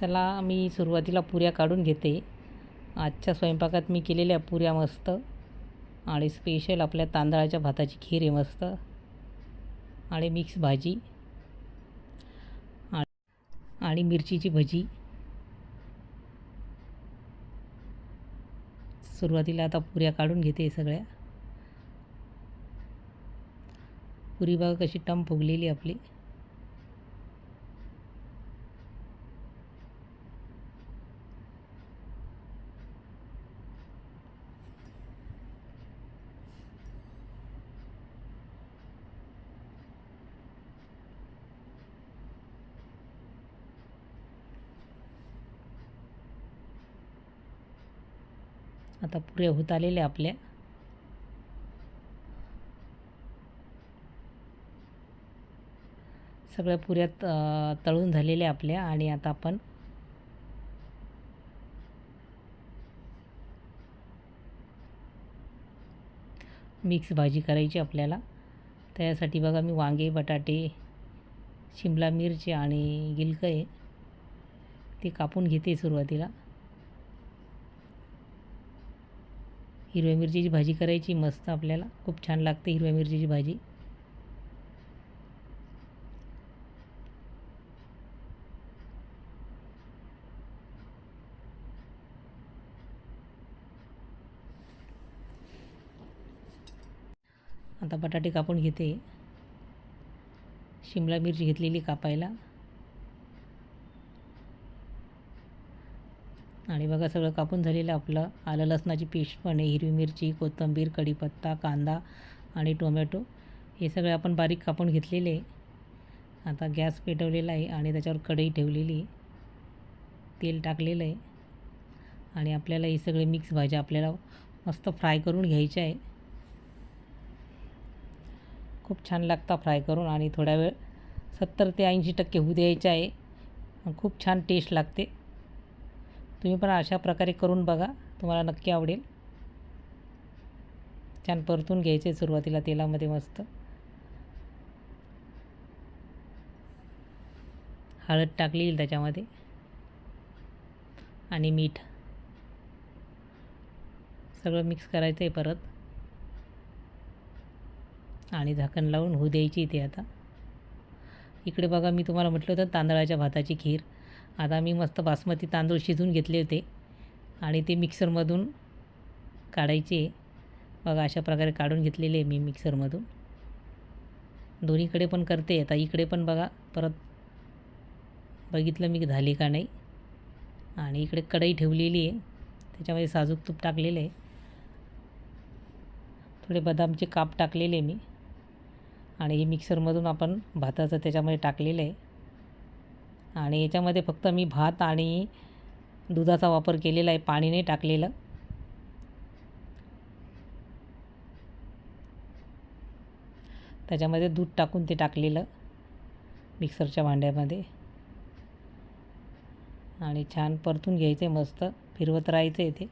चला मी सुरुवातीला पुऱ्या काढून घेते. आजच्या स्वयंपाकात मी केलेल्या पुऱ्या मस्त आणि स्पेशल आपल्या तांदळाच्या भाताची खीर आहे मस्त आणि मिक्स भाजी आणि मिरचीची भजी. सुरुवातीला आता पुऱ्या काढून घेते सगळ्या. पुरी बघा कशी टम फुगलेली आपली. आता पुऱ्या होत आलेल्या आपल्या. सगळ्या पुऱ्यात तळून झालेल्या आपल्या आणि आता आपण मिक्स भाजी करायची आपल्याला. त्यासाठी बघा मी वांगे बटाटे शिमला मिरची आणि गिलकं आहे ते कापून घेते सुरुवातीला. हिरव्या मिरचीची भाजी करायची मस्त आपल्याला. खूप छान लागते हिरव्या मिरचीची भाजी. आता बटाटे कापून घेते. शिमला मिरची घेतलेली कापायला. आणि बघा सगळं कापून झालेलं आपलं. आलं लसणाची पेस्ट पण आहे हिरवी मिरची कोथिंबीर कढीपत्ता कांदा आणि टोमॅटो. हे सगळे आपण बारीक कापून घेतलेले आहे. आता गॅस पेटवलेला आहे आणि त्याच्यावर कढई ठेवलेली आहे. तेल टाकलेलं आहे. आणि आपल्याला हे सगळे मिक्स भाज्या आपल्याला मस्त फ्राय करून घ्यायच्या आहे. खूप छान लागतं फ्राय करून आणि थोड्या वेळ सत्तर ते ऐंशी टक्के होऊ द्यायचं आहे. खूप छान टेस्ट लागते. तुम्ही पण अशा प्रकारे करून बघा. तुम्हाला नक्की आवडेल. छान परतून घ्यायचे सुरुवातीला तेलामध्ये मस्त. हळद टाकली त्याच्यामध्ये. आणि मीठ. सगळं मिक्स करायचं आहे परत. आणि झाकण लावून होऊ द्यायची इथे आता. इकडे बघा मी तुम्हाला म्हटलं होतं तांदळाच्या भाताची खीर. आता मी मस्त बासमती तांदूळ शिजवून घेतले होते. आणि ते मिक्सरमधून काढायचे. बघा अशा प्रकारे काढून घेतलेले आहे मी मिक्सरमधून. दोन्हीकडे पण करते. आता इकडे पण बघा परत बघितलं मी झाली का नाही. आणि इकडे कढई ठेवलेली आहे. त्याच्यामध्ये साजूक तूप टाकलेलं आहे. थोडे बदामचे काप टाकलेले मी. आणि हे मिक्सरमधून आपण भाताचं त्याच्यामध्ये टाकलेलं आहे. आणि याच्यामध्ये फक्त मी भात आणि दुधाचा वापर केलेला आहे पाणी नाही टाकलेलं. त्याच्यामध्ये दूध टाकून ते टाकलेलं मिक्सरच्या भांड्यामध्ये. आणि छान परतून घ्यायचं आहे मस्त फिरवत राहायचं आहे ते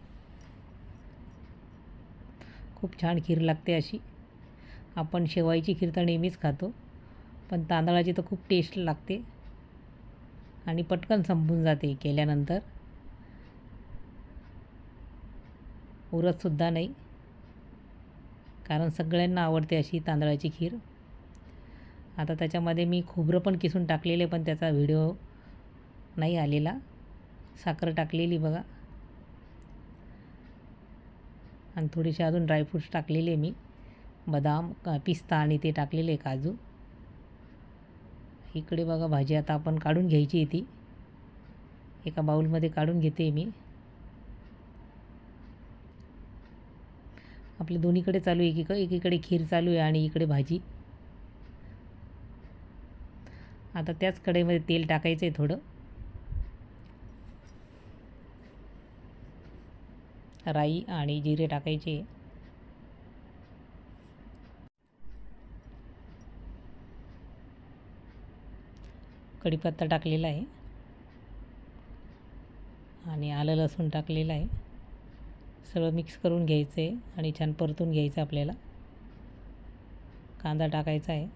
खूप छान खीर लागते अशी. आपण शेवायची खीर तर नेहमीच खातो पण तांदळाची तर खूप टेस्ट लागते. आणि पटकन संपून जाते केल्यानंतर. उरतसुद्धा नाही. कारण सगळ्यांना आवडते अशी तांदळाची खीर. आता त्याच्यामध्ये मी खोबरं पण किसून टाकलेले पण त्याचा व्हिडिओ नाही आलेला. साखर टाकलेली बघा. आणि थोडेसे अजून ड्रायफ्रूट्स टाकलेले मी. बदाम पिस्ता आणि ते टाकलेले काजू. इकडे बघा भाजी आता आपण काढून घ्यायची ती. एका बाऊलमध्ये काढून घेते मी. आपले दोन्हीकडे चालू आहे एकीकडे एकीकडे खीर चालू आहे आणि इकडे भाजी. आता त्याच कढईमध्ये तेल टाकायचं आहे थोडं. राई आणि जिरे टाकायचे. कढीपत्ता टाकलेला आहे. आणि आलं लसूण टाकलेलं आहे. सगळं मिक्स करून घ्यायचं आहे आणि छान परतून घ्यायचं आपल्याला. कांदा टाकायचा आहे.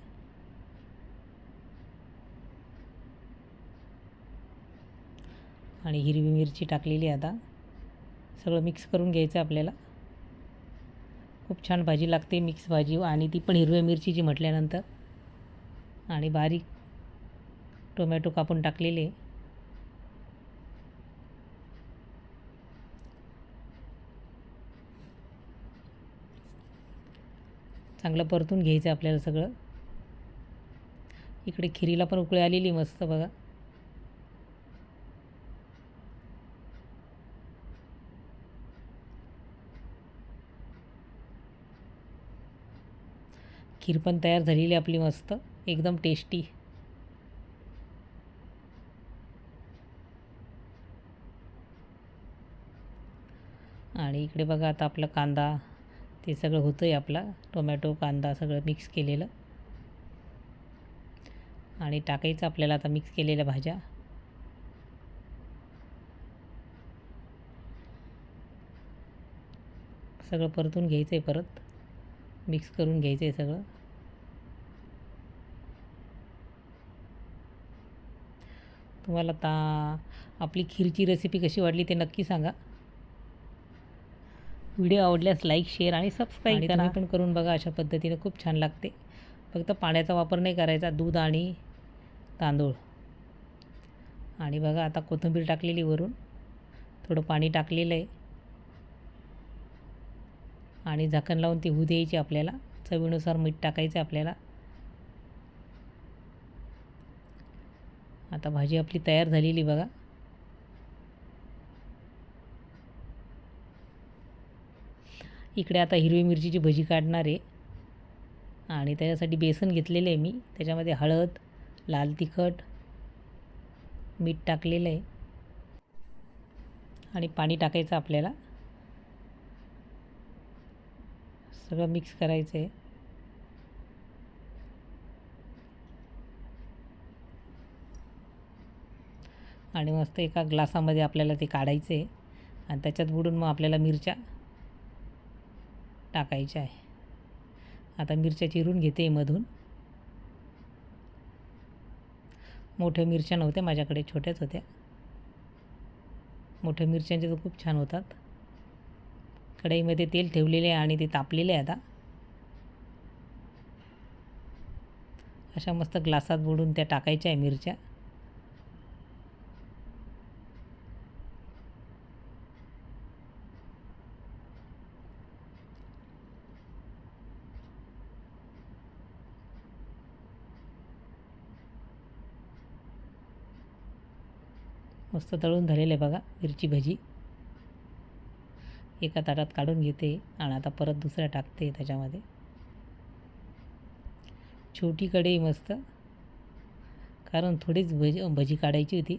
आणि हिरवी मिरची टाकलेली आहे आता. सगळं मिक्स करून घ्यायचं आहे आपल्याला. खूप छान भाजी लागते मिक्स भाजी. आणि ती पण हिरव्या मिरचीची म्हटल्यानंतर. आणि बारीक टोमॅटो कापून टाकलेले. चांगलं परतून घ्यायचं आपल्याला सगळं. इकडे खिरीला पण उकळी आलेली मस्त बघा. खीर पण तयार झालेली आपली मस्त. एकदम टेस्टी आणि इकडे बघा आता आपला कांदा ते सगळं होतं आहे आपला. टोमॅटो कांदा सगळं मिक्स केलेलं. आणि टाकायचं आपल्याला आता मिक्स केलेल्या भाज्या. सगळं परतून घ्यायचं आहे परत. मिक्स करून घ्यायचं आहे सगळं. तुम्हाला ता आपली खीरची रेसिपी कशी वाटली ते नक्की सांगा. व्हिडिओ आवडल्यास लाईक शेअर आणि सबस्क्राईब करा. पण करून बघा अशा पद्धतीने खूप छान लागते. फक्त पाण्याचा वापर नाही करायचा दूध आणि तांदूळ. आणि बघा आता कोथिंबीर टाकलेली वरून. थोडं पाणी टाकलेलं आहे. आणि झाकण लावून ती होऊ द्यायची आपल्याला. चवीनुसार मीठ टाकायचं आहे आपल्याला. आता भाजी आपली तयार झालेली बघा. इकडे आता हिरवी मिरचीची भजी काढणार आहे. आणि त्याच्यासाठी बेसन घेतलेलं आहे मी. त्याच्यामध्ये हळद लाल तिखट मीठ टाकलेलं आहे. आणि पाणी टाकायचं आपल्याला. सगळं मिक्स करायचं आहे. आणि मस्त एका ग्लासामध्ये आपल्याला ते काढायचं आहे. आणि त्याच्यात बुडून मग आपल्याला मिरच्या टाकायच्या आहे. आता मिरच्या चिरून घेते मधून. मोठ्या मिरच्या नव्हत्या माझ्याकडे छोट्याच होत्या. मोठ्या मिरच्यांचे तर खूप छान होतात. कढईमध्ये तेल ठेवलेले आहे आणि ते तापलेले आहे आता. अशा मस्त ग्लासात बुडून त्या टाकायच्या आहे मिरच्या. मस्त तळून झालेलं आहे बघा मिरची भजी. एका ताटात काढून घेते आणि आता परत दुसऱ्या टाकते त्याच्यामध्ये. छोटी कढई मस्त. कारण थोडीच भजी भजी काढायची होती.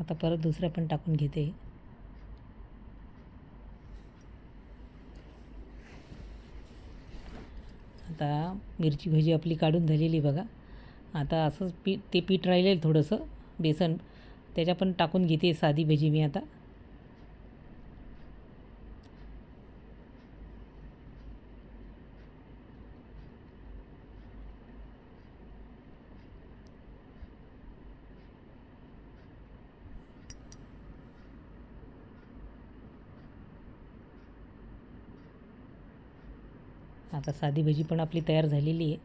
आता परत दुसरं पण टाकून घेते. आता मिरची भजी आपली काढून झालेली बघा. आता असंच पीठ ते पीठ राहिलेलं थोडंसं बेसन त्याच्या पण टाकून घेते साधी भजी मी आता. आता साधी भजी पण आपली तयार झालेली आहे.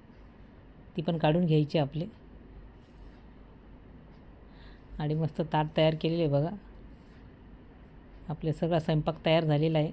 ती पण काढून घ्यायची आपले. आणि मस्त ताट तयार केलेले आहे बघा. आपले सगळा स्वयंपाक तयार झालेला आहे.